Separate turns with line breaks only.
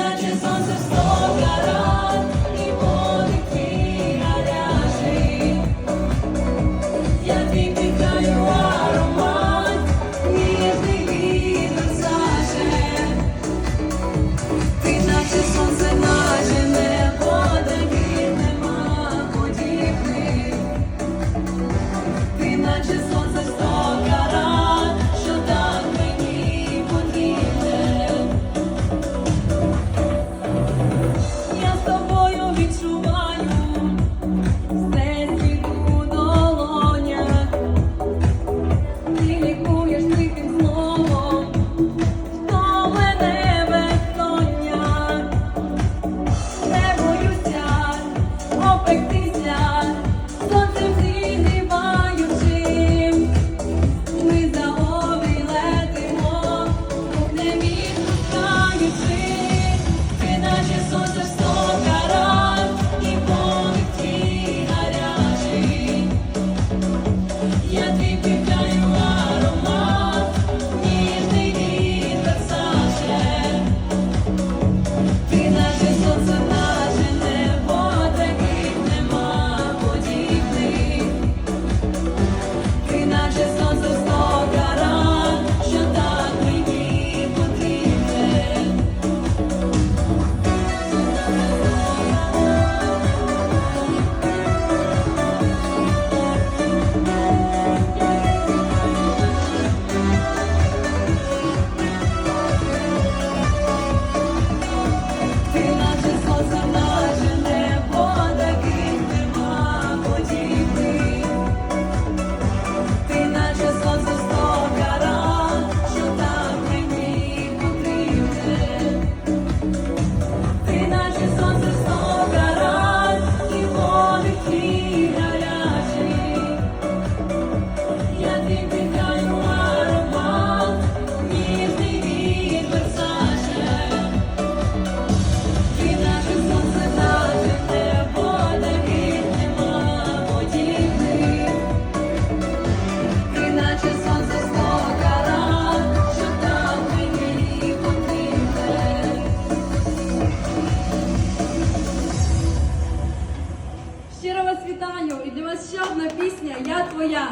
наче сонце в сто вас вітаю і для вас ще одна пісня Я твоя.